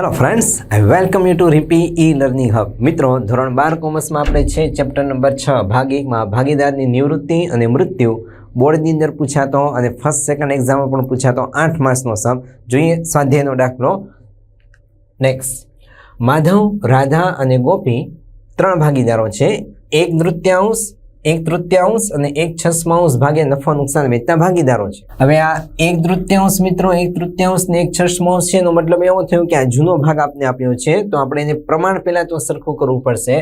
Hello friends I welcome you to રીપી e learning hub મિત્રો, ધોરણ બાર કોમર્સમાં આપણે છે ચેપ્ટર નંબર છ, ભાગ એકમાં ભાગીદારની નિવૃત્તિ અને મૃત્યુ. બોર્ડની અંદર પૂછાતો અને ફર્સ્ટ સેકન્ડ એક્ઝામમાં પણ પૂછાતો આઠ માર્ક્સનો સમ જોઈએ સ્વાધ્યાયનો દાખલો. નેક્સ્ટ માધવ, રાધા અને ગોપી ત્રણ ભાગીદારો છે. એક નૃત્યાંશ એક તૃતીયાંશ અને એક છસમાંશ ભાગે નફો નુકસાન વેચતા ભાગીદારો છે. હવે આ એક તૃતીયાંશ મિત્રો, એક તૃતીયાંશ ને એક છસમાંશ છે એનો મતલબ એવો થયો કે આ જૂનો ભાગ આપને આપ્યો છે. તો આપણે એને પ્રમાણ પહેલાં તો સરખું કરવું પડશે.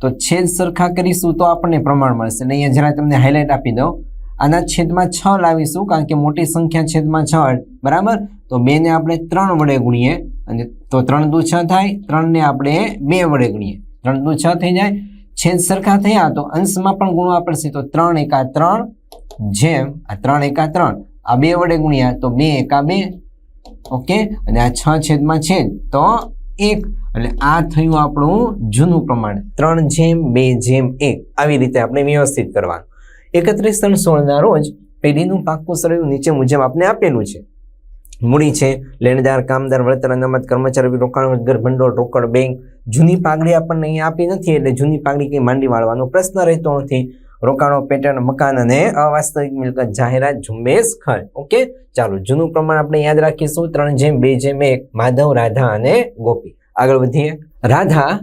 તો છેદ સરખા કરીશું તો આપણને પ્રમાણ મળશે. અને અહીંયા જરા તમને હાઇલાઇટ આપી દઉં. આના છેદમાં છ લાવીશું કારણ કે મોટી સંખ્યા છેદમાં છ બરાબર? તો બેને આપણે ત્રણ વડે ગુણીએ. અને તો ત્રણ દુ છ થાય. ત્રણને આપણે બે વડે ગુણીએ. ત્રણ દુ છ થઈ જાય. છેદ સરખા થયા તો અંશમાં પણ ગુણવા પડશે તો ત્રણ એકા ત્રણ જેમ આ ત્રણ એકા ત્રણ. આ બે વડે ગુણ્યા તો બે એકા બે. ઓકે? અને આ છ છેદમાં છેદ તો એક. એટલે આ થયું આપણું જૂનું પ્રમાણ. ત્રણ જેમ, બે જેમ, એક. આવી રીતે આપણે વ્યવસ્થિત કરવાનું. એકત્રીસ ત્રણ સોળના રોજ પેઢીનું પાકું સરળ નીચે મુજબ આપણે આપેલું છે. મૂડી છે. લેણદાર, કામદાર, વળતર, અનામત, કર્મચારી, રોકાણ, ઘર ભંડોળ, રોકડ, બેંક જૂની પાઘડી આપણને અહીંયા આપી નથી એટલે જૂની પાઘડી કંઈ માંડી વાળવાનો પ્રશ્ન રહેતો નથી. રોકાણો, પેટર્ન, મકાન અને અવાસ્તવિક મિલકત, જાહેરાત, ઝુંબેશ ખર્ચ ઓકે? ચાલો, જૂનું પ્રમાણ આપણે યાદ રાખીશું. ત્રણ જેમ, બે જેમ, એક. માધવ, રાધા અને ગોપી. આગળ વધીએ. રાધા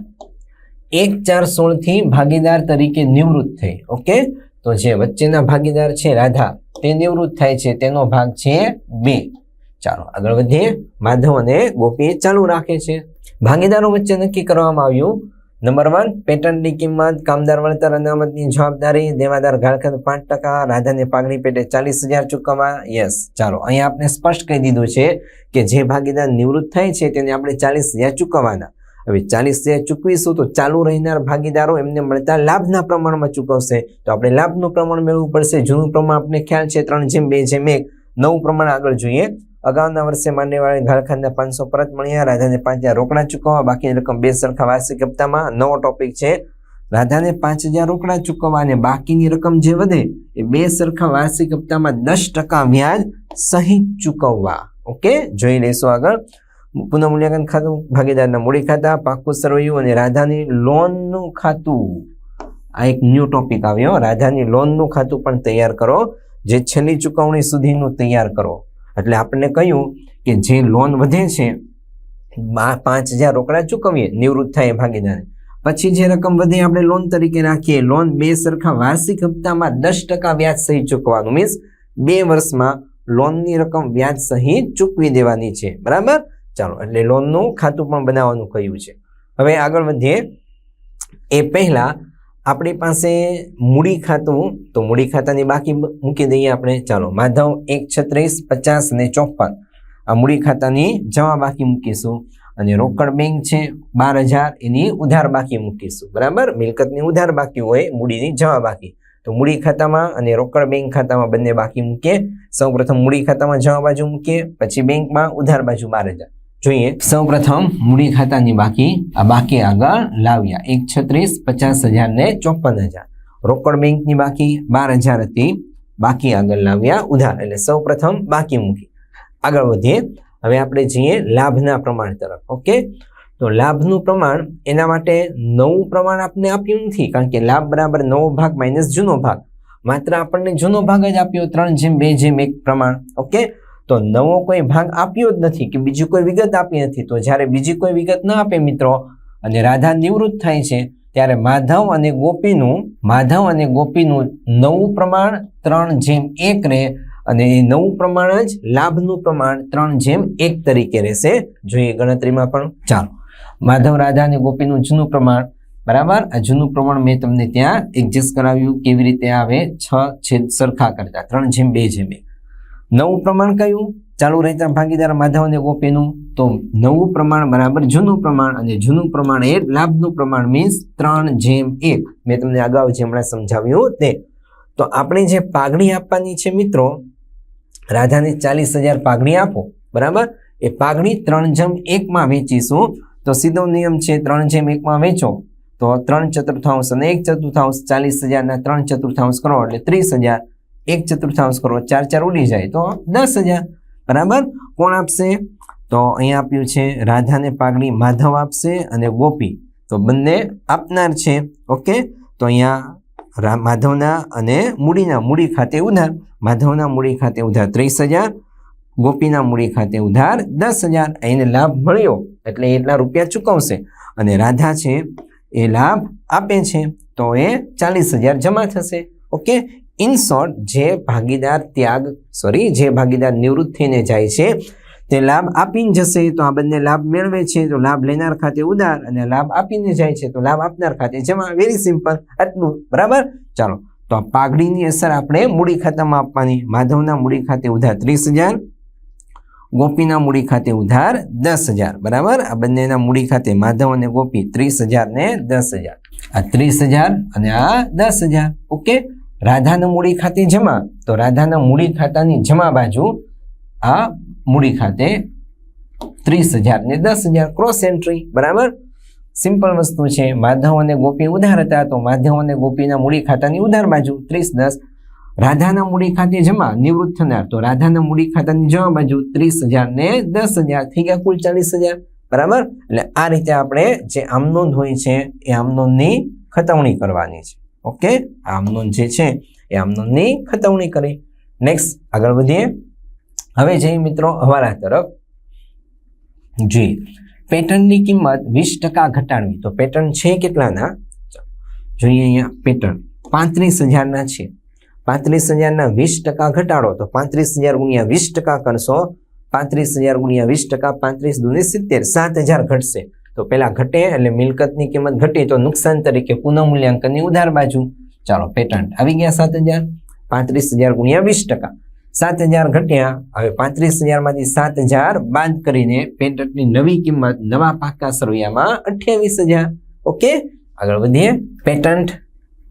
એક ચાર સોળથી ભાગીદાર તરીકે નિવૃત્ત થઈ. ઓકે? તો જે વચ્ચેના ભાગીદાર છે રાધા, તે નિવૃત્ત થાય છે. તેનો ભાગ છે બે. ચાલો, આગળ વધીએ. માધવ અને ગોપી ચાલુ રાખે છે. ભાગીદારો વચ્ચે નક્કી કરવામાં આવ્યું. નંબર વન પેટર્નની કિંમત, કામદાર વળતર, અનામતની જવાબદારી, દેવાદાર ગાળખંડ પાંચ ટકા, રાધાને પાઘડી પેટે ચાલીસ હજાર ચૂકવવા. યસ ચાલો, અહીંયા આપણે સ્પષ્ટ કહી દીધું છે કે જે ભાગીદાર નિવૃત્ત થાય છે તેને આપણે ચાલીસ હજાર ચૂકવવાના. હવે ચાલીસ હજાર ચૂકવીશું તો ચાલુ રહેનાર ભાગીદારો એમને મળતા લાભના પ્રમાણમાં ચૂકવશે. તો આપણે લાભનું પ્રમાણ મેળવવું પડશે. જૂનું પ્રમાણ આપણે ખ્યાલ છે, ત્રણ જેમ, બે જેમ, એક. નવું પ્રમાણ આગળ જોઈએ. અગાઉના વર્ષે માન્યવાળી ઘાળખાંડના પાંચસો પરત મળ્યા, રાધાને પાંચ હજાર રોકડા ચૂકવવા, બાકીની રકમ બે સરખા વાર્ષિક હપ્તામાં. નવો ટોપિક છે, રાધાને પાંચ હજાર રોકડા ચૂકવવા અને બાકીની રકમ જે વધે એ બે સરખા વાર્ષિક હપ્તામાં દસ ટકા વ્યાજ સહિત ચૂકવવા. ઓકે જોઈ લઈશું આગળ. પુનઃમૂલ્યાંકન ખાતું, ભાગીદારના મૂડી ખાતા, પાકું સરવૈયું અને રાધાની લોનનું ખાતું. આ એક ન્યૂ ટોપિક આવ્યો. રાધાની લોનનું ખાતું પણ તૈયાર કરો. જે છેલ્લી ચુકવણી સુધીનું તૈયાર કરો. એટલે આપણને કહ્યું કે જે લોન વધે છે પાંચ હજાર રોકડા ચૂકવીએ, નિવૃત્ત થાય એ ભાગીદાર. પછી જે રકમ વધે આપણે લોન તરીકે રાખીએ. લોન બે સરખા વાર્ષિક હપ્તામાં દસ ટકા વ્યાજ સહિત ચૂકવાનું મીન્સ બે વર્ષમાં લોનની રકમ વ્યાજ સહિત ચૂકવી દેવાની છે. બરાબર? ચાલો, એટલે લોનનું ખાતું પણ બનાવવાનું કહ્યું છે. હવે આગળ વધીએ. એ પહેલા આપણી પાસે મૂડી ખાતું તો મૂડી ખાતાની બાકી મૂકી દઈએ આપણે. ચાલો, માધવ એક છત્રીસ પચાસ ને ચોપન આ મૂડી ખાતાની જમા બાકી મૂકીશું. અને રોકડ બેંક છે, બાર હજાર, એની ઉધાર બાકી મૂકીશું. બરાબર? મિલકતની ઉધાર બાકી હોય, મૂડીની જમા બાકી. તો મૂડી ખાતામાં અને રોકડ બેંક ખાતામાં બંને બાકી મૂકીએ. સૌપ્રથમ મૂડી ખાતામાં જમા બાજુ મૂકીએ, પછી બેંકમાં ઉધાર બાજુ બાર હજાર. જોઈએ. સૌપ્રથમ મૂડી ખાતાની બાકી, આ બાકી આગળ લાવ્યા એક છત્રીસ પચાસ હજાર ને ચોપન હજાર. રોકડ બેંકની બાકી બાર હજાર હતી. બાકી આગળ લાવ્યા ઉધાર, એટલે સૌપ્રથમ બાકી મૂકી. આગળ વધીએ. હવે આપણે જઈએ લાભના પ્રમાણ તરફ, ઓકે? તો લાભનું પ્રમાણ એના માટે નવું પ્રમાણ આપને આપ્યું નથી, કારણ કે લાભ બરાબર નવો ભાગ માઇનસ જૂનો ભાગ. માત્ર આપણને જૂનો ભાગ જ આપ્યો, ત્રણ જેમ, બે જેમ એક પ્રમાણ, ઓકે? તો નવો કોઈ ભાગ આપ્યો જ નથી કે બીજી કોઈ વિગત આપી નથી. તો જ્યારે બીજી કોઈ વિગત ન આપે મિત્રો, અને રાધા નિવૃત્ત થાય છે, ત્યારે માધવ અને ગોપીનું, માધવ અને ગોપીનું નવું પ્રમાણ ત્રણ જેમ એક રહે, અને એ નવું પ્રમાણ જ લાભનું પ્રમાણ ત્રણ જેમ એક તરીકે રહેશે. જોઈએ ગણતરીમાં પણ ચાલો. માધવ, રાધા અને ગોપીનું જૂનું પ્રમાણ. બરાબર? આ જૂનું પ્રમાણ મેં તમને ત્યાં એડજસ્ટ કરાવ્યું કેવી રીતે આવે. છ છેદ સરખા કરતા. ત્રણ જેમ બે જેમ એક. નવું પ્રમાણ કયું? ચાલુ રહેતા ભાગીદાર માધવ અને ગોપીનું તો નવું પ્રમાણ બરાબર જૂનું પ્રમાણ અને જૂનું પ્રમાણ એ લાભનું પ્રમાણ મીન્સ ત્રણ જેમ એક. મેં તમને અગાઉ જે હમણાં સમજાવ્યું તે. તો આપણે જે પાઘડી આપવાની છે મિત્રો, રાધાને ચાલીસ હજાર પાઘડી આપો. બરાબર? એ પાઘડી ત્રણ જેમ એકમાં વેચીશું. તો સીધો નિયમ છે ત્રણ જેમ એકમાં વેચો. તો ત્રણ ચતુર્થાંશ અને એક ચતુર્થાંશ ચાલીસ હજારના ત્રણ ચતુર્થાંશ કરો, એટલે ત્રીસ હજાર. એક ચતુર્થાંશ કરો ચાર ચાર ઉડી જાય, તો દસ હજાર. બરાબર? કોણ આપશે? તો અહીંયા આપ્યું છે, રાધાને પાઘડી માધવ આપશે અને ગોપી. તો બંને આપનાર છે, ઓકે? તો અહીંયા માધવના અને મૂડીના, મૂડી ખાતે ઉધાર. માધવના મૂડી ખાતે ઉધાર ત્રીસ હજાર, ગોપીના મૂડી ખાતે ઉધાર દસ હજાર. એને લાભ મળ્યો, એટલે એટલા રૂપિયા ચૂકવશે. અને રાધા છે, એ લાભ આપે છે, તો એ ચાલીસ હજાર જમા થશે, ઓકે? ઇન શોર્ટ જે ભાગીદાર ત્યાગ સોરી જે ભાગીદાર નિવૃત્ત થઈને જાય છે, તે લાભ આપીને જશે, તો આ બંને લાભ મેળવે છે, તો લાભ લેનાર ખાતે ઉધાર અને લાભ આપીને જાય છે, તો લાભ આપનાર ખાતે જેમાં. વેરી સિમ્પલ આટલું, બરાબર? ચાલો, તો આ પાઘડીની અસર આપણે મૂડી ખાતામાં આપવાની. માધવના મૂડી ખાતે ઉધાર ત્રીસ હજાર, ગોપીના મૂડી ખાતે ઉધાર દસ હજાર, બરાબર? આ બંનેના મૂડી ખાતે માધવ અને ગોપી ત્રીસ હજાર ને દસ હજાર. આ ત્રીસ હજાર અને આ દસ હજાર, ઓકે? રાધાના મૂડી ખાતે જમા. તો રાધાના મૂડી ખાતાની જમા બાજુ આ મૂડી ખાતે ત્રીસ હજાર ને દસ હજાર ક્રોસ એન્ટ્રી બરાબર? સિમ્પલ વસ્તુ છે. માધવ અને ગોપી ઉધાર હતા, તો માધવ અને ગોપીના મૂડી ખાતાની ઉધાર બાજુ ત્રીસ દસ. રાધાના મૂડી ખાતે જમા નિવૃત્ત થનાર. તો રાધાના મૂડી ખાતાની જમા બાજુ ત્રીસ હજાર ને દસ હજાર થઈ ગયા કુલ ચાલીસ હજાર. બરાબર? એટલે આ રીતે આપણે જે આમનોંધ હોય છે, એ આમનોંધની ખતવણી કરવાની છે. ઓકે? આમનોન જે છે એ આમનોનની ખતવણી કરી. નેક્સ્ટ આગળ વધીએ. હવે જઈએ મિત્રો હવાલા તરફ. જોઈએ પેટર્નની કિંમત વીસ ટકા ઘટાડવી. તો પેટર્ન છે કેટલાના? જોઈએ અહીંયા પેટર્ન પાંત્રીસ હજારના છે. પાંત્રીસ હજારના વીસ ટકા ઘટાડો. તો પાંત્રીસ હજાર ગુણ્યા વીસ ટકા કરશો. પાંત્રીસ હજાર ગુણ્યા વીસ ટકા, પાંત્રીસ દુને સિત્તેર. સાત હજાર ઘટશે. તો પહેલાં ઘટે એટલે મિલકતની કિંમત ઘટી તો નુકસાન તરીકે પુનઃમૂલ્યાંકનની ઉધાર બાજુ. ચાલો પેટર્ન આવી ગયા સાત હજાર? પાંત્રીસ હજાર ગુણ્યા વીસ ટકા. સાત હજાર ઘટ્યા. હવે પાંત્રીસ હજારમાંથી સાત હજાર બાદ કરીને પેટન્ટની નવી કિંમત, નવા પાકા સરવૈયામાં અઠ્યાવીસ હજાર. ઓકે? આગળ વધીએ. પેટન્ટ.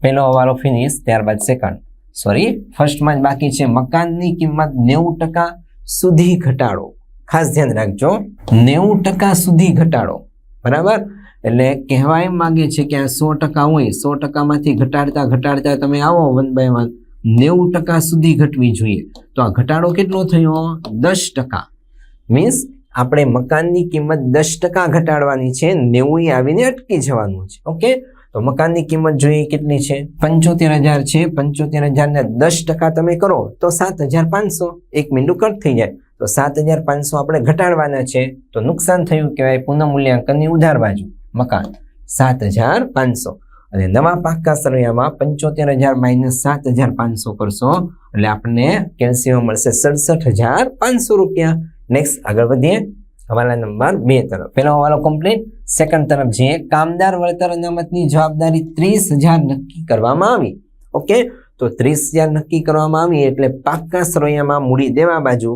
પહેલો હવાલો ફિનિશ ત્યારબાદ સેકન્ડ સોરી ફર્સ્ટમાં જ બાકી છે મકાનની કિંમત નેવું ટકા સુધી ઘટાડો. ખાસ ધ્યાન રાખજો. નેવું ટકા સુધી ઘટાડો. બરાબર? એટલે કહેવા એમ માગે છે કે આ સો ટકા હોય, સો ટકામાંથી ઘટાડતા ઘટાડતા તમે આવો વન બાય વન. નેવું ટકા સુધી ઘટવી જોઈએ. તો આ ઘટાડો કેટલો થયો? દસ ટકા. મીન્સ આપણે મકાનની કિંમત દસ ટકા ઘટાડવાની છે નેવું આવીને અટકી જવાનું છે. ઓકે? તો મકાનની કિંમત જોઈએ કેટલી છે? પંચોતેર હજાર છે. પંચોતેર હજારને દસ ટકા તમે કરો, તો સાત હજાર પાંચસો. એક મીંડું કટ થઈ જાય. તો સાત હજાર પાંચસો આપણે ઘટાડવાના છે, તો નુકસાન થયું કહેવાય પુનઃમૂલ્યાંકનની ઉધાર બાજુ, મકાન. સાત હજાર પાંચસો. અને નવા પાક્કા સરવૈયામાં પંચોતેર હજાર માઇનસ સાત હજાર પાંચસો કરશો, એટલે આપણને કેલ્શિયમ મળશે સડસઠ હજાર પાંચસો રૂપિયા. નેક્સ્ટ આગળ વધીએ. હવાલા નંબર બે તરફ. પહેલો હવાલો કમ્પ્લીટ સેકન્ડ તરફ જે કામદાર વળતર અનામતની જવાબદારી ત્રીસ હજાર નક્કી કરવામાં આવી. ઓકે તો ત્રીસ હજાર નક્કી કરવામાં આવી, એટલે પાક્કા સરવૈયામાં મૂડી દેવા બાજુ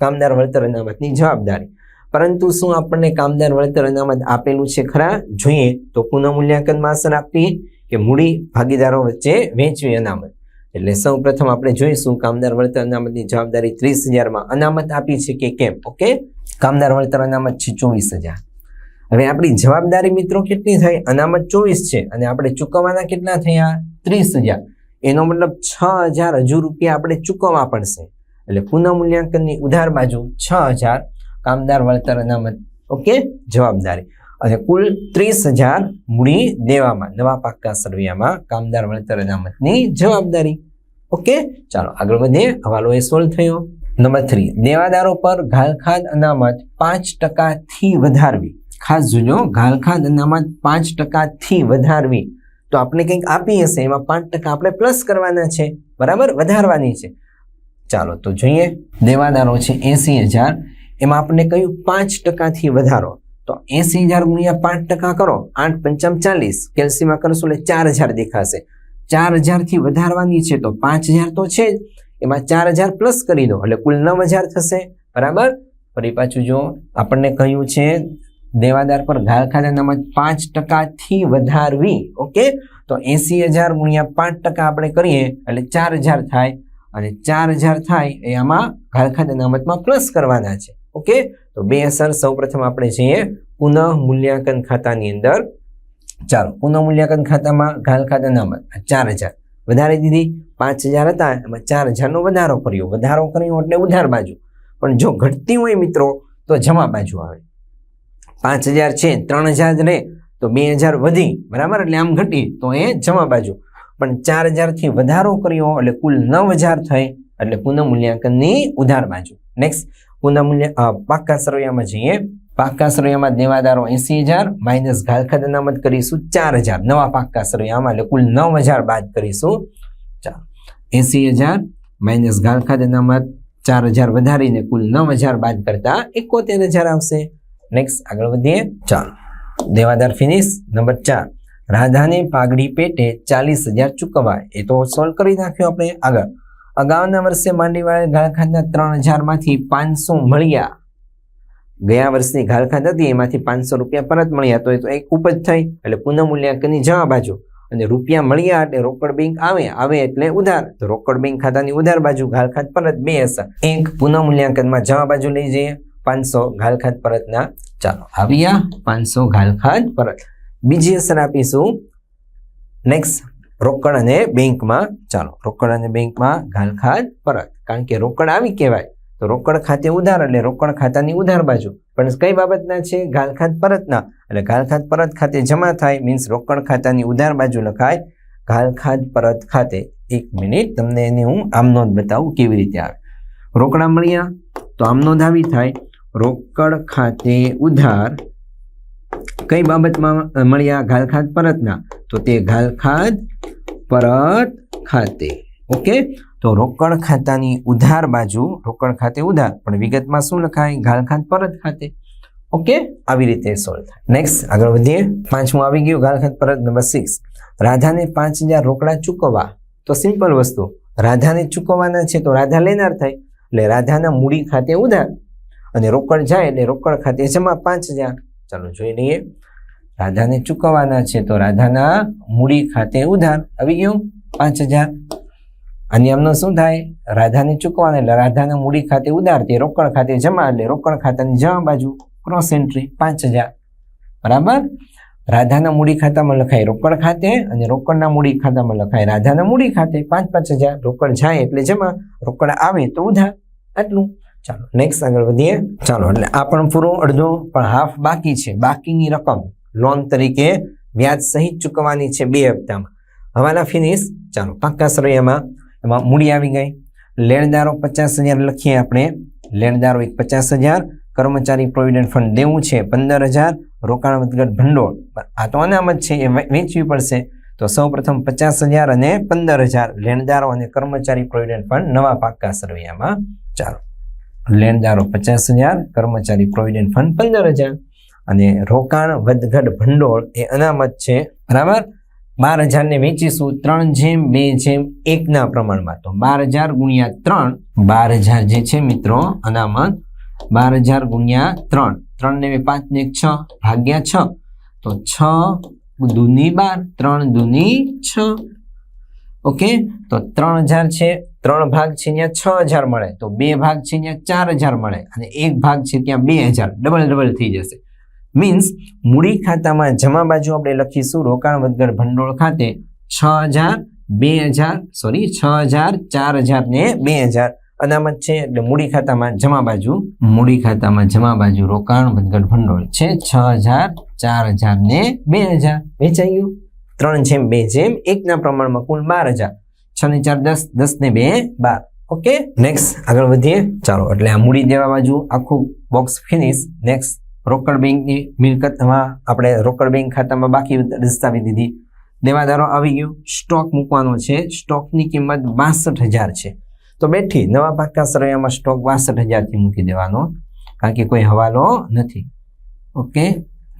કામદાર વળતર અનામતની જવાબદારી. પરંતુ શું આપણને કામદાર વળતર અનામત આપેલું છે ખરા? જોઈએ તો પુનઃમૂલ્યાંકનમાં અસર આપવી કે મૂડી ભાગીદારો વચ્ચે વહેંચવી અનામત. એટલે સૌ પ્રથમ આપણે જોઈશું કામદાર વળતર અનામતની જવાબદારી ત્રીસ હજારમાં અનામત આપી છે કે કેમ? ઓકે? કામદાર વળતર અનામત છે ચોવીસ હજાર. હવે આપણી જવાબદારી મિત્રો કેટલી થઈ? અનામત ચોવીસ છે અને આપણે ચૂકવવાના કેટલા થયા? ત્રીસ હજાર. એનો મતલબ છ હજાર હજુ રૂપિયા આપણે ચૂકવવા પડશે. એટલે પુનઃમૂલ્યાંકનની ઉધાર બાજુ છ હજાર, કામદાર, વળતર, અનામત. ઓકે? જવાબદારી. અને કુલ ત્રીસ હજાર મૂડી દેવામાં, નવા પાક્કા સરવૈયામાં કામદાર, વળતર, અનામતની જવાબદારી. ઓકે? ચાલો, આગળ વધીએ. હવાલો એ સોલ્વ થયો. નંબર થ્રી દેવાદારો પર ઘાલખાદ અનામત પાંચ ટકાથી વધારવી. ખાસ જોજો ઘાલખાદ અનામત પાંચ ટકાથી વધારવી. તો આપણે કંઈક આપી હશે, એમાં પાંચ ટકા આપણે પ્લસ કરવાના છે. બરાબર? વધારવાની છે. ચાલો તો જોઈએ. દેવાદારો છે એસી હજાર. એમાં આપણે કહ્યું પાંચ ટકાથી વધારો. તો એસી હજાર ગુણ્યા પાંચ ટકા કરો. આઠ પંચામ ચાલીસ. કેલ્સીમાં કરશો એટલે ચાર હજાર દેખાશે. ચાર હજારથી વધારવાની છે તો પાંચ હજાર તો છે જ. એમાં ચાર હજાર પ્લસ કરી દો એટલે કુલ નવ હજાર થશે. બરાબર? ફરી પાછું જો આપણને કહ્યું છે દેવાદાર પર ઘાલ ખાતા અનામત પાંચ ટકાથી વધારવી. ઓકે? તો એસી હજાર ગુણ્યા પાંચ ટકા આપણે કરીએ એટલે ચાર હજાર થાય અને ચાર હજાર થાય એ આમાં ઘાલ ખાતા અનામતમાં પ્લસ કરવાના છે. ઓકે તો બે અસર સૌપ્રથમ આપણે જઈએ પુનઃ મૂલ્યાંકન ખાતાની અંદર. ચાલો, પુનઃ મૂલ્યાંકન ખાતામાં ઘાલ ખાતા અનામત ચાર હજાર. વધારી દીધી, પાંચ હજાર હતા, એમાં ચાર હજારનો વધારો કર્યો. વધારો કર્યો એટલે ઉધાર બાજુ. પણ જો ઘટતી હોય મિત્રો, તો જમા બાજુ આવે. પાંચ હજાર છે, ત્રણ હજાર રહે, તો બે હજાર વધી. બરાબર? એટલે આમ ઘટી, તો એ જમા બાજુ. પણ ચાર હજારથી વધારો કર્યો એટલે કુલ નવ હજાર થઈ એટલે પુનઃમૂલ્યાંકનની ઉધાર બાજુ. નેક્સ્ટ પુનઃમૂલ્ય પાક્કા સરવૈયામાં જઈએ. પાક્કા સરવૈયામાં દેવાદારો એસી હજાર, માઇનસ ઘાલખાત અનામત કરીશું ચાર હજાર. નવા પાક્કા સરવૈયામાં એટલે કુલ નવ હજાર બાદ કરીશું ચાર. એસી હજાર, માઇનસ ઘાલખાત અનામત ચાર હજાર વધારીને કુલ નવ હજાર બાદ કરતા એકોતેર હજાર આવશે. નેક્સ્ટ આગળ વધીએ. ચાલો દેવાદાર ફિનિશ નંબર ચાર. રાધાને પાઘડી પેટે ચાલીસ હજાર ચૂકવવા એ તો સોલ્વ કરી નાખ્યું આપણે આગળ. અગાઉના વર્ષે માંડીવાળા ગાળખાતના ત્રણ હજારમાંથી પાંચસો મળ્યા. ગયા વર્ષની ગાળખાત હતી, એમાંથી પાંચસો રૂપિયા પરત મળ્યા. તો એ તો એક ઉપજ થઈ. એટલે પુનઃમૂલ્યાંકનની જવા બાજુ. અને રૂપિયા મળ્યા એટલે રોકડ બેંક આવે આવે એટલે ઉધાર. તો રોકડ બેંક ખાતાની ઉધાર બાજુ ગાળખાત પરત બે હશે. એક પુનઃમૂલ્યાંકનમાં જવા બાજુ લઈ જઈએ. પાંચસો ગાળખાત પરતના. ચાલો, આવ્યા. પાંચસો ગાળખાત પરત. બીજી અસર આપીશું. નેક્સ્ટ રોકડ અને બેંકમાં. ચાલો, રોકડ અને બેંકમાં ઘાલખાત પરત. કારણ કે રોકડ આવી કહેવાય. તો રોકડ ખાતે ઉધાર એટલે રોકડ ખાતાની ઉધાર બાજુ. પણ કઈ બાબતના છે? ગાલખાત પરતના. એટલે ગાલખાત પરત ખાતે જમા થાય મીન્સ રોકડ ખાતાની ઉધાર બાજુ લખાય. ગાલખાત પરત ખાતે એક મિનિટ. તમને એની હું આમ નોંધ બતાવું કેવી રીતે આવે. રોકડા મળ્યા તો આમ નોંધ આવી થાય. રોકડ ખાતે ઉધાર કઈ બાબતમાં મળ્યા ઘાલખાત પરતના? તો તે ઘાલખાત પરત ખાતે. ઓકે? તો રોકડ ખાતાની ઉધાર બાજુ, રોકડ ખાતે ઉધાર, પણ વિગતમાં શું લખાય? ઘાલખાત પરત ખાતે. ઓકે? આવી રીતે સોલ્વ થાય. નેક્સ્ટ આગળ વધીએ. પાંચમું આવી ગયું ગાલખાત પરત નંબર સિક્સ રાધાને પાંચ હજાર રોકડા ચૂકવવા. તો સિમ્પલ વસ્તુ. રાધાને ચૂકવવાના છે તો રાધા લેનાર થાય. એટલે રાધાના મૂડી ખાતે ઉધાર. અને રોકડ જાય એટલે રોકડ ખાતે જમા પાંચ હજાર. ચાલો જોઈ લઈએ. રાધાને ચૂકવવાના છે તો રાધાના મૂડી ખાતે ઉધાર. આવી ગયું? પાંચ હજાર. અને એમનો શું થાય? રાધાને ચૂકવાના એટલે રાધાના મૂડી ખાતે ઉધાર તે રોકડ ખાતે જમા એટલે રોકડ ખાતાની જમા બાજુ ક્રોસ એન્ટ્રી પાંચ હજાર. બરાબર? રાધાના મૂડી ખાતામાં લખાય રોકડ ખાતે અને રોકડના મૂડી ખાતામાં લખાય રાધાના મૂડી ખાતે પાંચ પાંચ હજાર. રોકડ જાય એટલે જમા. રોકડ આવે તો ઉધાર. આટલું. ચાલો નેક્સ્ટ આગળ વધીએ. ચાલો, એટલે આ પણ પૂરો અડધો, પણ હાફ બાકી છે. બાકીની રકમ લોન તરીકે વ્યાજ સહિત ચૂકવવાની છે બે હપ્તામાં. હવાના ફિનિશ ચાલો, પાક્કા સરૈયામાં એમાં મૂડી આવી ગઈ. લેણદારો પચાસ હજાર લખીએ આપણે. લેણદારો એક પચાસ હજાર, કર્મચારી પ્રોવિડન્ટ ફંડ દેવું છે પંદર હજાર રોકાણ વધઘટ ભંડોળ આ તો અનામત છે, એ વેચવી પડશે. તો સૌ પ્રથમ પચાસ હજાર અને પંદર હજાર લેણદારો અને કર્મચારી પ્રોવિડન્ટ ફંડ નવા પાક્કા સરવૈયામાં ચાલો લેણદારો પચાસ હજાર, કર્મચારી પ્રોવિડન્ટ ફંડ પંદર હજાર અને રોકાણ વધઘટ ભંડોળ એ અનામત છે. બરાબર? બાર હજારને વેચીશું, ત્રણ જેમ, બે જેમ, એકના પ્રમાણમાં. તો બાર હજાર ગુણ્યા ત્રણ, બાર હજાર જે છે મિત્રો, અનામત, બાર હજાર ગુણ્યા ત્રણ. ત્રણ ને પાંચ ને છ, ભાગ્યા છ. તો છ દૂની બાર, ત્રણ દૂની છ. ઓકે? તો ત્રણ હજાર છે, ત્રણ ભાગ છે ત્યાં છ હજાર મળે. તો બે ભાગ છે ત્યાં ચાર હજાર મળે. અને એક ભાગ છે ત્યાં બે હજાર. ડબલ ડબલ થઈ જશે. મીન્સ મૂડી ખાતામાં જમા બાજુ આપણે લખીશું રોકાણ વધઘટ ભંડોળ ખાતે છ હજાર, બે હજાર સોરી છ હજાર, ચાર હજાર ને બે હજાર. અનામત છે એટલે મૂડી ખાતામાં જમા બાજુ, મૂડી ખાતામાં જમા બાજુ રોકાણ વધઘટ ભંડોળ છે છ હજાર, ચાર હજાર ને બે હજાર. વેચાઈ ગયું. ત્રણ જેમ બે જેમ, એકના પ્રમાણમાં કુલ બાર હજાર. છ ને ચાર દસ દસ ને બે બાર. ઓકે નેક્સ્ટ આગળ વધીએ. ચાલો, એટલે આ મૂડી દેવા બાજુ આખું બોક્સ ફિનિશ નેક્સ્ટ રોકડ બેંકની મિલકતમાં આપણે રોકડ બેંક ખાતામાં બાકી દસ્તાવી દીધી. દેવાદારો, આવી ગયું. સ્ટોક મૂકવાનો છે. સ્ટોકની કિંમત બાસઠ હજાર છે. તો બેઠી, નવા પાકા સરવૈયામાં સ્ટોક બાસઠ હજારથી મૂકી દેવાનો. કારણ કે કોઈ હવાલો નથી. ઓકે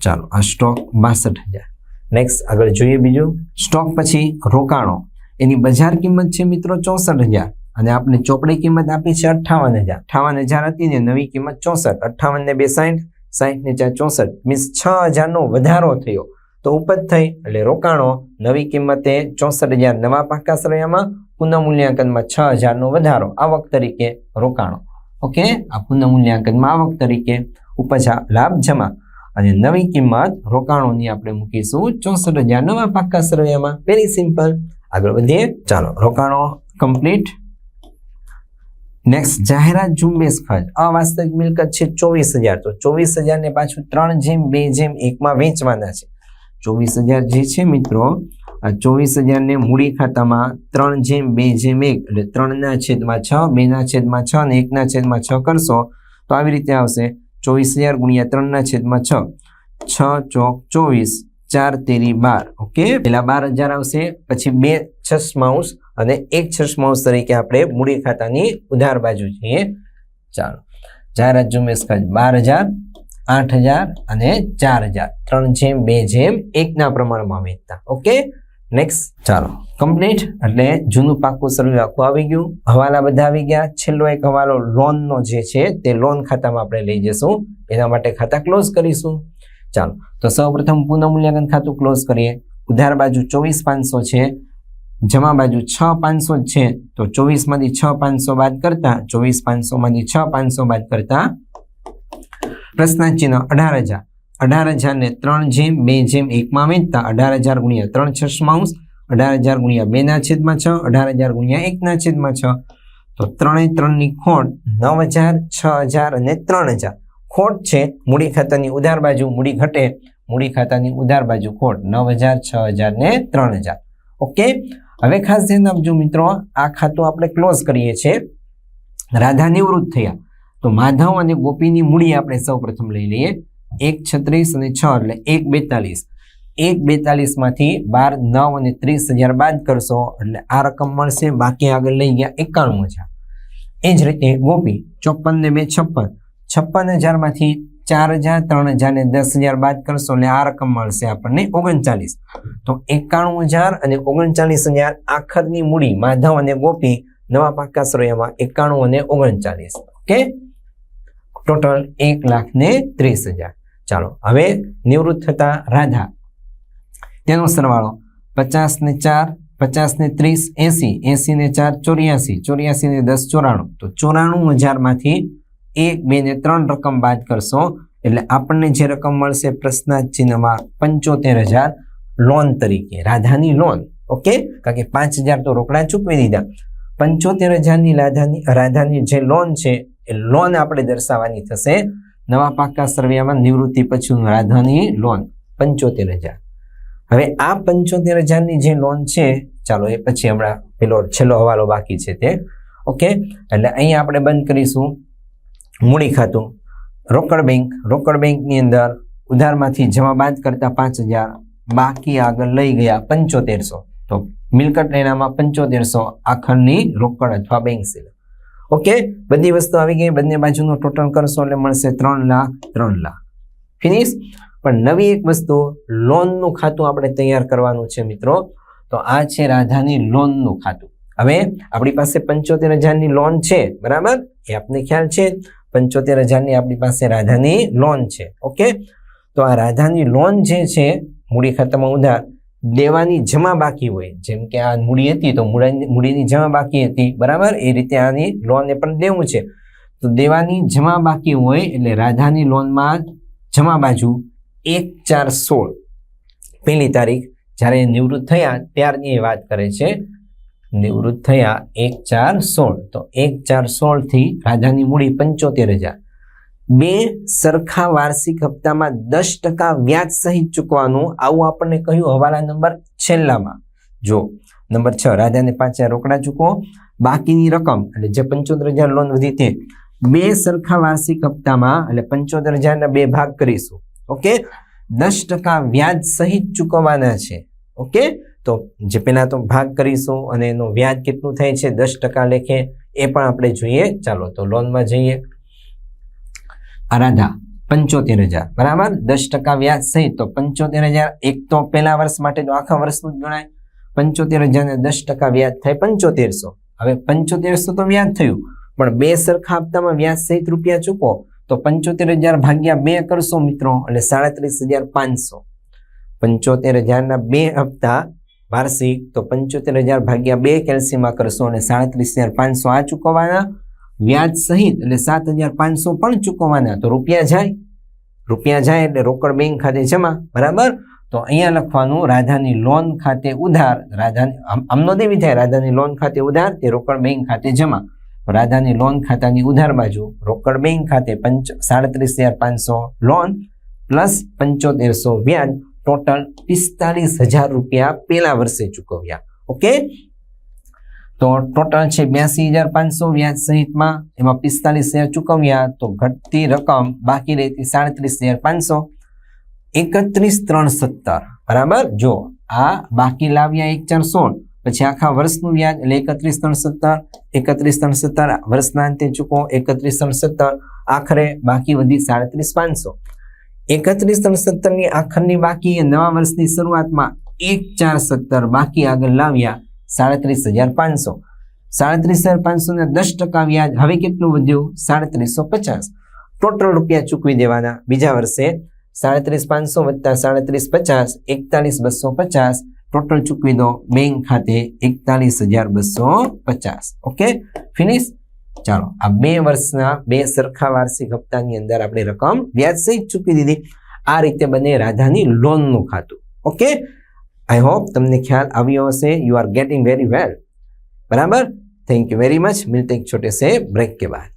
ચાલો, આ સ્ટોક બાસઠ હજાર. નેક્સ્ટ આગળ જોઈએ બીજું. સ્ટોક પછી રોકાણો. એની બજાર કિંમત છે મિત્રો ચોસઠ હજાર. અને આપણે ચોપડી કિંમત આપી છે અઠ્ઠાવન હજાર. અઠ્ઠાવન હજાર હતી ને નવી કિંમત ચોસઠ. અઠ્ઠાવન ને બે સાઠ સાઠ ને ચાર ચોસઠ. મીન્સ છ હજારનો વધારો થયો. તો ઉપજ થઈ એટલે રોકાણો. નવી કિંમતે ચોસઠ હજાર નવા પાકા પુનઃમૂલ્યાંકનમાં પુનઃ છ હજારનો વધારો. આવક તરીકે રોકાણો. ઓકે? આ પુનઃમૂલ્યાંકનમાં આવક તરીકે. ઉપજ લાભ જમા. અને નવી કિંમત રોકાણોની આપણે મૂકીશું. ચોસઠ હજાર નવા પાક્કા સરવૈયામાં. વેરી સિમ્પલ આગળ વધીએ. ચાલો, રોકાણો કમ્પ્લીટ નેક્સ્ટ જાહેરાત ઝુંબેશ ખર્ચ. અવાસ્તવિક મિલકત છે ચોવીસ હજાર. તો ચોવીસ હજારને પાછું ત્રણ જેમ, બે જેમ, એકમાં વેચવાના છે. ચોવીસ હજાર જે છે મિત્રો, આ ચોવીસ હજારને મૂડી ખાતામાં ત્રણ જેમ, બે જેમ, એક. એટલે ત્રણના છેદમાં છ, બેના છેદમાં છ અને એકના છેદમાં છ કરશો, તો આવી રીતે આવશે. ચોવીસ હજાર ગુણ્યા ત્રણના છેદમાં છ. છ ચોક ચોવીસ ચાર તેરી બાર. ઓકે? પહેલાં બાર હજાર આવશે પછી બે છસમાઉસ અને એક છસમાઉસ તરીકે આપણે મૂડી ખાતાની ઉધાર બાજુ જઈએ ચાલો. જાહેરાત ઝુંબેશ ખર્ચ બાર હજાર આઠ હજાર અને ચાર હજાર. ત્રણ જેમ બે જેમ એકના પ્રમાણમાં વેચતા ઓકે? નેક્સ્ટ ચાલો. કમ્પ્લીટ એટલે જૂનું પાકું સર્વે આખું આવી ગયું. હવાલા બધા આવી ગયા. છેલ્લો એક હવાલો લોનનો જે છે તે લોન ખાતામાં આપણે લઈ જશું એના માટે ખાતા ક્લોઝ કરીશું. ચાલો. તો સૌપ્રથમ પુનઃમૂલ્યાંકન ખાતું ક્લોઝ કરીએ. ઉધાર બાજુ ચોવીસ પાંચસો છે. જમા બાજુ છ પાંચસો જ છે. તો ચોવીસમાંથી છ પાંચસો બાદ કરતા ચોવીસ પાંચસોમાંથી છ પાંચસો બાદ કરતા પ્રશ્નાર્થ ચિહ્ન અઢાર હજાર. અઢાર હજારને ત્રણ જેમ, બે જેમ એકમાં વેચતા અઢાર હજાર ગુણ્યા ત્રણ છસમાઉસ અઢાર હજાર ગુણ્યા બેના છેદમાં છ, અઢાર હજાર ગુણ્યા એકના છેદમાં છ. તો ત્રણે ત્રણની ખોટ નવ હજાર, છ હજાર અને ત્રણ હજાર. ખોટ છે, મૂડી ખાતાની ઉધાર બાજુ મૂડી ઘટે, મૂડી ખાતાની ઉધાર બાજુ ખોટ નવ હજાર, છ હજાર ને ત્રણ હજાર. ઓકે? હવે ખાસ ધ્યાન આપજો મિત્રો, આ ખાતું આપણે ક્લોઝ કરીએ છીએ. રાધા નિવૃત્ત થયા. તો માધવ અને ગોપીની મૂડી આપણે સૌ પ્રથમ લઈ લઈએ. એક છત્રીસ અને છ એટલે એક બેતાલીસ. એક બેતાલીસમાંથી બાર, નવ અને ત્રીસ હજાર બાદ કરશો એટલે આ રકમ મળશે. બાકી આગળ લઈ ગયા એકાણું હજાર. એ જ રીતે ગોપી ચોપન ને બે છપ્પન. છપ્પન હજારમાંથી ચાર હજાર, ત્રણ હજાર ને દસ હજાર બાદ કરશો એટલે આ રકમ મળશે આપણને ઓગણચાલીસ. તો એકાણું હજાર અને ઓગણચાલીસ હજાર આખરની મૂડી માધવ અને ગોપી નવા પાકા સરૈયામાં એકાણું અને ઓગણચાલીસ. ઓકે? ટોટલ એક લાખ ને ત્રીસ હજાર. ચાલો, હવે નિવૃત્ત થતા રાધા તેનો સરવાળો પચાસ ને ચાર પચાસ ને ત્રીસ, એસી એસી ને ચાર, ચોર્યાસી ચોર્યાસી ને દસ, ચોરાણું. તો ચોરાણું હજારમાંથી એક, બે ને ત્રણ રકમ બાદ કરશો, એટલે આપણને જે રકમ મળશે પ્રશ્નાર્થ ચિહ્નમાં પંચોતેર હજાર લોન તરીકે, રાધાની લોન. ઓકે? કારણ કે પાંચ હજાર તો રોકડા ચૂકવી દીધા. પંચોતેર હજારની રાધાની રાધાની જે લોન છે, એ લોન આપણે દર્શાવવાની થશે નવા પાકા સર્વેમાં નિવૃત્તિ પછી રાધાની લોન પંચોતેર હજાર. હવે આ પંચોતેર હજારની જે લોન છે, ચાલો એ પછી હમણાં પેલો છેલ્લો હવાલો બાકી છે તે. ઓકે? એટલે અહીંયા આપણે બંધ કરીશું. મૂડી ખાતું. રોકડ બેંક. રોકડ બેંકની અંદર ઉધારમાંથી જમા બાદ કરતા પાંચ હજાર, બાકી આગળ લઈ ગયા પંચોતેરસો. તો મિલકત લેણામાં પંચોતેરસો આખરની રોકડ અથવા બેંક સિલ ઓકે બધી વસ્તુ આવી ગઈ, બંને બાજુનો ટોટલ કરશો એટલે મળશે ત્રણ લાખ ત્રણ લાખ. ફિનિશ પણ નવી એક વસ્તુ લોનનું ખાતું આપણે તૈયાર કરવાનું છે મિત્રો. તો આ છે રાધાની લોનનું ખાતું. હવે આપણી પાસે પંચોતેર હજારની લોન છે, બરાબર? એ આપને ખ્યાલ છે? પંચોતેર હજારની આપણી પાસે રાધાની લોન છે. ઓકે તો આ રાધાની લોન જે છે, મૂડી ખાતામાં ઉધાર. દેવાની જમા બાકી હોય. જેમ કે આ મૂડી હતી તો મૂડી મૂડીની જમા બાકી હતી. બરાબર? એ રીતે આની લોનને પણ દેવું છે. તો દેવાની જમા બાકી હોય એટલે રાધાની લોનમાં જમા બાજુ એક ચાર સોળ. પહેલી તારીખ જ્યારે નિવૃત્ત થયા ત્યારની એ વાત કરે છે. નિવૃત્ત થયા એક ચાર સોળ. તો એક ચાર સોળથી રાધાની મૂડી પંચોતેર હજાર. બે સરખા વાર્ષિક હપ્તામાં દસ ટકા વ્યાજ સહિત ચૂકવાનું, આવું આપણને કહ્યું હવાલા નંબર છેલ્લામાં. જો, નંબર છ, રાજાને પાંચ હજાર રોકડા ચૂકવો, બાકીની રકમ, એટલે જે પંચોતેર હજાર લોન વધી તે, બે સરખા વાર્ષિક હપ્તામાં, એટલે પંચોતેર હજારના બે ભાગ કરીશું. ઓકે? દસ ટકા વ્યાજ સહિત ચૂકવવાના છે. ઓકે? તો જે પહેલાં તો ભાગ કરીશું અને એનું વ્યાજ કેટલું થાય છે, દસ ટકા લેખે, એ પણ આપણે જોઈએ. ચાલો, તો લોનમાં જઈએ. આરાધા, પંચોતેર હજાર. બરાબર? દસ ટકા વ્યાજ સહિત. તો પંચોતેર હજાર એક તો પહેલા વર્ષ માટે તો આખા વર્ષનું જ ગણાય. પંચોતેર હજાર ને દસ ટકા વ્યાજ થાય પંચોતેરસો. હવે પંચોતેરસો તો વ્યાજ થયું. પણ બે સરખા હપ્તામાં વ્યાજ સહિત રૂપિયા ચૂકો તો પંચોતેર હજાર ભાગ્યા બે કરશો મિત્રો, એટલે સાડત્રીસ હજાર પાંચસો. પંચોતેર હજારના બે હપ્તા વાર્ષિક, તો પંચોતેર હજાર ભાગ્યા બે કેલ્સીમાં કરશો, અને સાડત્રીસ હજાર પાંચસો આ ચૂકવવાના. વ્યાજ સહિત એટલે સાત હજાર પાંચસો પણ ચૂકવવાના. તો રૂપિયા જાય. રૂપિયા જાય એટલે રોકડ બેંક ખાતે જમા. બરાબર? તો અહીંયા લખવાનું, રાધાની લોન ખાતે ઉધાર. રાધાની, આમ- આમનો દેવી થાય. રાધાની લોન ખાતે ઉધાર, તે રોકડ બેંક ખાતે જમા. રાધાની લોન ખાતાની ઉધાર બાજુ રોકડ બેંક ખાતે પંચ, સાડત્રીસ હજાર પાંચસો લોન પ્લસ પંચોતેરસો વ્યાજ, ટોટલ પિસ્તાલીસ હજાર રૂપિયા પેલા વર્ષે ચૂકવ્યા. ઓકે? તો ટોટલ છે બ્યાસી હજાર પાંચસો વ્યાજ સહિતમાં એમાં પિસ્તાલીસ હજાર ચૂકવ્યા તો ઘટતી રકમ બાકી રહેતી સાડત્રીસ હજાર પાંચસો એકત્રીસ ત્રણ સત્તર. બરાબર? જો આ બાકી લાવ્યા એક ચાર સોળ, પછી આખા વર્ષનું વ્યાજ એટલે એકત્રીસ ત્રણ સત્તર, એકત્રીસ ત્રણ સત્તર વર્ષના અંતે ચૂકવો, એકત્રીસ ત્રણ સત્તર, આખરે બાકી વધી સાડત્રીસ પાંચસો. એકત્રીસ ત્રણ સત્તરની આખરની બાકી નવા વર્ષની શરૂઆતમાં એક ચાર સત્તર બાકી આગળ લાવ્યા સાડત્રીસ હજાર પાંચસો. સાડત્રીસ હજાર પાંચસો ને દસ ટકા વ્યાજ હવે કેટલું વધ્યું? સાડત્રીસો પચાસ. ટોટલ રૂપિયા ચૂકવી દેવાના. બીજા વર્ષે સાડત્રીસ પાંચસો વત્તા સાડત્રીસ પચાસ, એકતાલીસ બસો પચાસ. ટોટલ ચૂકવી દો બેંક ખાતે એકતાલીસ હજાર બસો પચાસ. ઓકે? ફિનિશ? ચાલો, આ બે વર્ષના બે સરખા વાર્ષિક હપ્તાની અંદર આપણે રકમ વ્યાજ સહિત ચૂકવી દીધી. આ રીતે બને રાધાની લોનનું ખાતું. ઓકે? આઈ હોપ તમને ખ્યાલ આવ્યો હશે you are getting very well બરાબર થેન્ક યુ વેરી મચ મિલતે એક छोटे से ब्रेक के बाद